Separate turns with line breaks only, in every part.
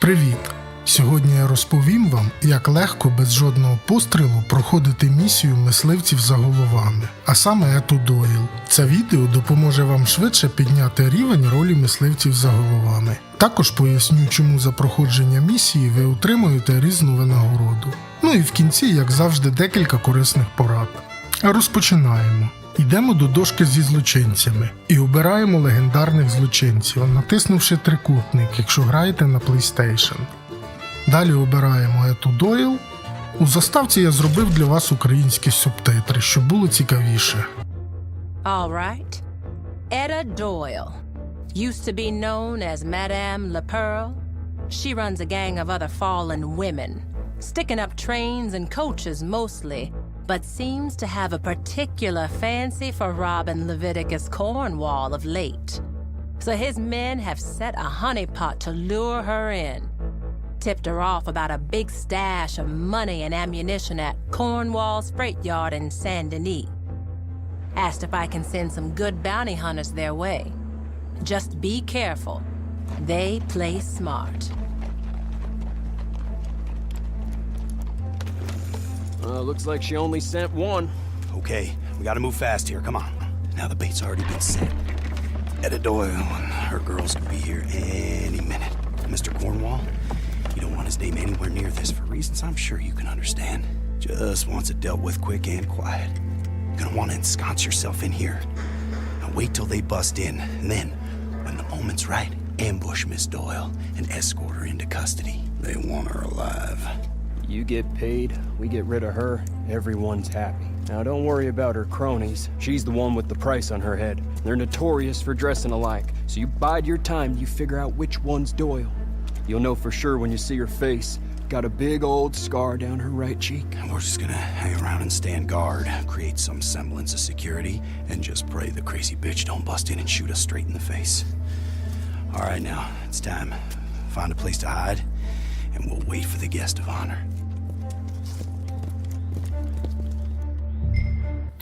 Привіт! Сьогодні я розповім вам, як легко без жодного пострілу проходити місію мисливців за головами, а саме Ету Дойл. Це відео допоможе вам швидше підняти рівень ролі мисливців за головами. Також поясню, чому за проходження місії ви отримуєте різну винагороду. Ну і в кінці, як завжди, декілька корисних порад. Розпочинаємо. Йдемо до дошки зі злочинцями і обираємо легендарних злочинців, натиснувши трикутник, якщо граєте на PlayStation. Далі обираємо Ету Дойл. У заставці я зробив для вас українські субтитри, щоб було цікавіше.
All right. Etta Doyle. Used to be known as Madame Pearl. She runs a gang of other fallen women, sticking up trains and coaches mostly, but seems to have a particular fancy for robbing Leviticus Cornwall of late. So his men have set a honeypot to lure her in. Tipped her off about a big stash of money and ammunition at Cornwall's freight yard in Saint Denis asked if I can send some good bounty hunters their way. Just be careful. They play smart.
Uh, looks like she only sent one.
Okay, we gotta move fast here. Come on. Now the bait's already been set. Etta Doyle and her girls could be here any minute. Mr. Cornwall, you don't want his name anywhere near this for reasons I'm sure you can understand. Just wants it dealt with quick and quiet. You're gonna want to ensconce yourself in here. Now wait till they bust in, and then, when the moment's right, ambush Miss Doyle and escort her into custody. They want her alive.
You get paid, we get rid of her, everyone's happy. Now don't worry about her cronies. She's the one with the price on her head. They're notorious for dressing alike, so you bide your time you figure out which one's Doyle. You'll know for sure when you see her face. Got a big old scar down her right cheek.
We're just gonna hang around and stand guard, create some semblance of security, and just pray the crazy bitch don't bust in and shoot us straight in the face. All right, now it's time. Find a place to hide, and we'll wait for the guest of honor.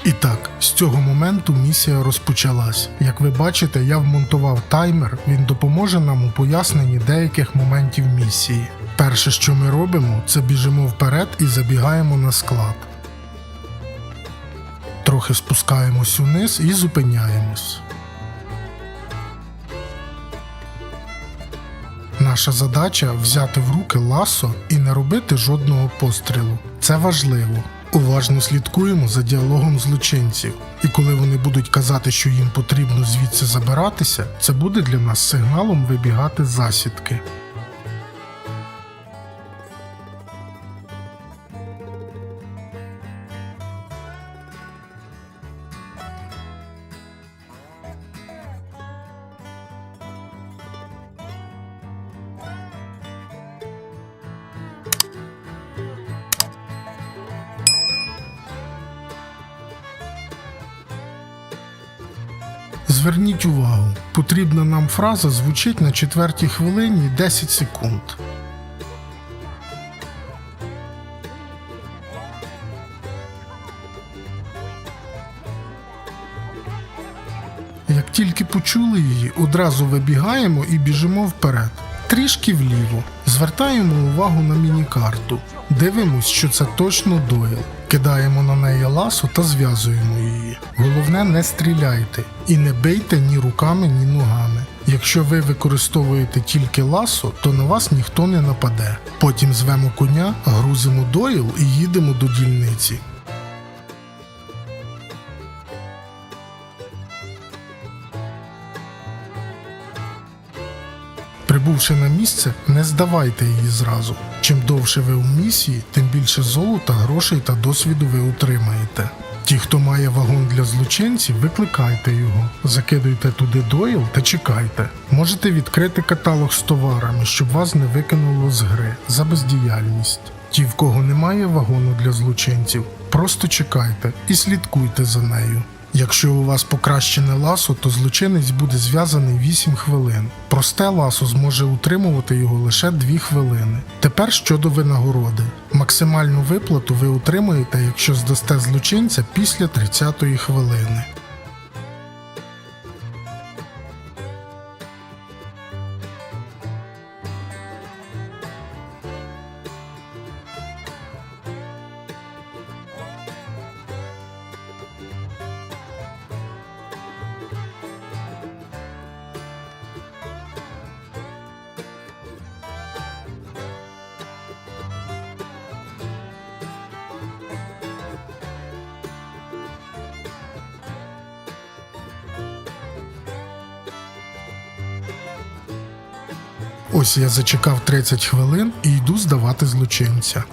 І так, з цього моменту місія розпочалась. Як ви бачите, я вмонтував таймер, він допоможе нам у поясненні деяких моментів місії. Перше, що ми робимо, це біжимо вперед і забігаємо на склад. Трохи спускаємось униз і зупиняємось. Наша задача взяти в руки ласо і не робити жодного пострілу. Це важливо. Уважно слідкуємо за діалогом злочинців, і коли вони будуть казати, що їм потрібно звідси забиратися, це буде для нас сигналом вибігати засідки. Зверніть увагу, потрібна нам фраза звучить на четвертій хвилині 10 секунд. Як тільки почули її, одразу вибігаємо і біжимо вперед. Трішки вліво. Звертаємо увагу на міні-карту. Дивимось, що це точно Дойл. Кидаємо на неї ласо та зв'язуємо її. Головне, не стріляйте і не бийте ні руками, ні ногами. Якщо ви використовуєте тільки ласо, то на вас ніхто не нападе. Потім звемо коня, грузимо доїл і їдемо до дільниці. Прибувши на місце, не здавайте її зразу. Чим довше ви у місії, тим більше золота, грошей та досвіду ви отримаєте. Ті, хто має вагон для злочинців, викликайте його, закидуйте туди доїл та чекайте. Можете відкрити каталог з товарами, щоб вас не викинуло з гри за бездіяльність. Ті, в кого немає вагону для злочинців, просто чекайте і слідкуйте за нею. Якщо у вас покращене ласо, то злочинець буде зв'язаний 8 хвилин. Просте ласо зможе утримувати його лише 2 хвилини. Тепер щодо винагороди. Максимальну виплату ви отримаєте, якщо здасте злочинця після 30-ї хвилини. Ось я зачекав 30 хвилин і йду здавати злочинця.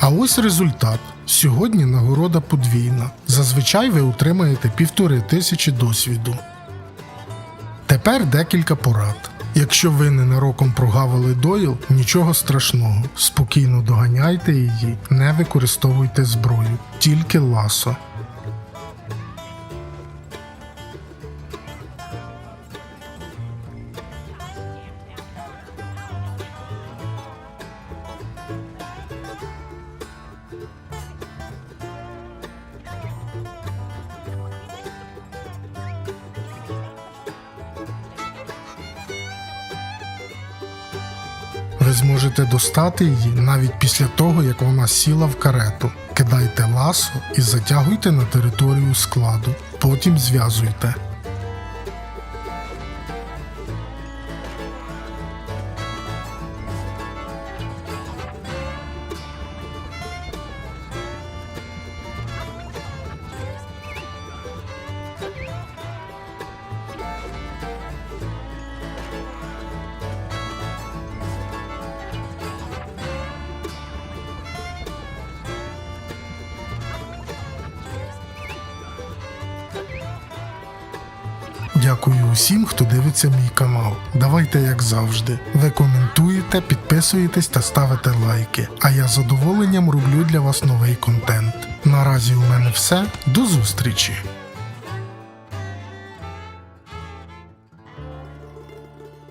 А ось результат. Сьогодні нагорода подвійна. Зазвичай ви отримаєте півтори тисячі досвіду. Тепер декілька порад. Якщо ви ненароком прогавили дойл, нічого страшного. Спокійно доганяйте її, не використовуйте зброю, тільки ласо. Ви зможете достати її навіть після того, як вона сіла в карету. Кидайте ласо і затягуйте на територію складу. Потім зв'язуйте. Дякую усім, хто дивиться мій канал. Давайте, як завжди, ви коментуєте, підписуєтесь та ставите лайки. А я з задоволенням роблю для вас новий контент. Наразі у мене все. До зустрічі!